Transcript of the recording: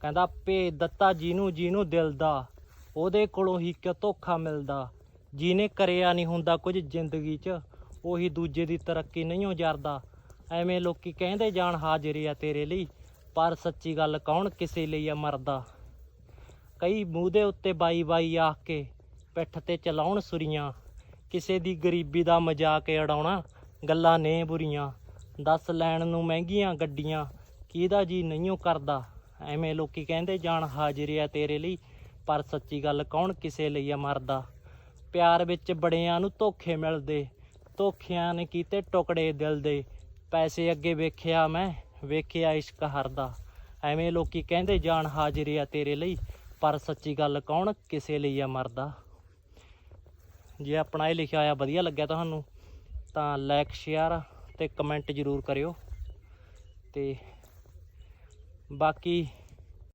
ਕਹਿੰਦਾ, ਭੇਦ ਦਿੱਤਾ ਜਿਹਨੂੰ ਜਿਹਨੂੰ ਦਿਲ ਦਾ, ਉਹਦੇ ਕੋਲੋਂ ਹੀ ਕਿਉਂ ਧੋਖਾ ਮਿਲਦਾ? ਜਿਹਨੇ ਕਰਿਆ ਨਹੀਂ ਹੁੰਦਾ ਕੁਝ ਜ਼ਿੰਦਗੀ 'ਚ, ਉਹੀ ਦੂਜੇ ਦੀ ਤਰੱਕੀ ਨਹੀਂ ਹੋ ਜਰਦਾ ਐਵੇਂ ਲੋਕੀ ਕਹਿੰਦੇ ਜਾਣ ਹਾਜ਼ਰ ਆ ਤੇਰੇ ਲਈ, ਪਰ ਸੱਚੀ ਗੱਲ ਕੌਣ ਕਿਸੇ ਲਈ ਆ ਮਰਦਾ? ਕਈ ਮੂੰਹ ਦੇ ਉੱਤੇ ਬਾਈ ਬਾਈ ਆਖ ਕੇ ਪਿੱਠ ਤੇ ਚਲਾਉਣ ਸੁਰੀਆਂ, ਕਿਸੇ ਦੀ ਗਰੀਬੀ ਦਾ ਮਜ਼ਾਕ ਉਡਾਉਣਾ, ਗੱਲਾਂ ਨੇ ਬੁਰੀਆਂ। ਦੱਸ ਲੈਣ ਨੂੰ ਮਹਿੰਗੀਆਂ ਗੱਡੀਆਂ, ਕਿਹਦਾ ਜੀ ਨਹੀਂਓ ਕਰਦਾ? ਐਵੇਂ ਲੋਕੀ ਕਹਿੰਦੇ ਜਾਣ ਹਾਜ਼ਰ ਆ ਤੇਰੇ ਲਈ, ਪਰ ਸੱਚੀ ਗੱਲ ਕੌਣ ਕਿਸੇ ਲਈ ਆ ਮਰਦਾ? ਪਿਆਰ ਵਿੱਚ ਬੜਿਆਂ ਨੂੰ ਧੋਖੇ ਮਿਲਦੇ, ਧੋਖਿਆਂ ਨੇ ਕੀਤੇ ਟੁਕੜੇ ਦਿਲ ਦੇ। ਪੈਸੇ ਅੱਗੇ ਵੇਖਿਆ ਮੈਂ, ਵੇਖਿਆ ਇਸ਼ਕ ਹਰਦਾ। ਐਵੇਂ ਲੋਕੀ ਕਹਿੰਦੇ ਜਾਨ ਹਾਜ਼ਰ ਆ ਤੇਰੇ ਲਈ, ਪਰ ਸੱਚੀ ਗੱਲ ਕੌਣ ਕਿਸੇ ਲਈ ਆ ਮਰਦਾ? ਜੇ ਆਪਣਾ ਇਹ ਲਿਖਿਆ ਹੋਇਆ ਵਧੀਆ ਲੱਗਿਆ ਤੁਹਾਨੂੰ, ਤਾਂ ਲਾਈਕ ਸ਼ੇਅਰ ਤੇ ਕਮੈਂਟ ਜ਼ਰੂਰ ਕਰਿਓ। ਤੇ ਬਾਕੀ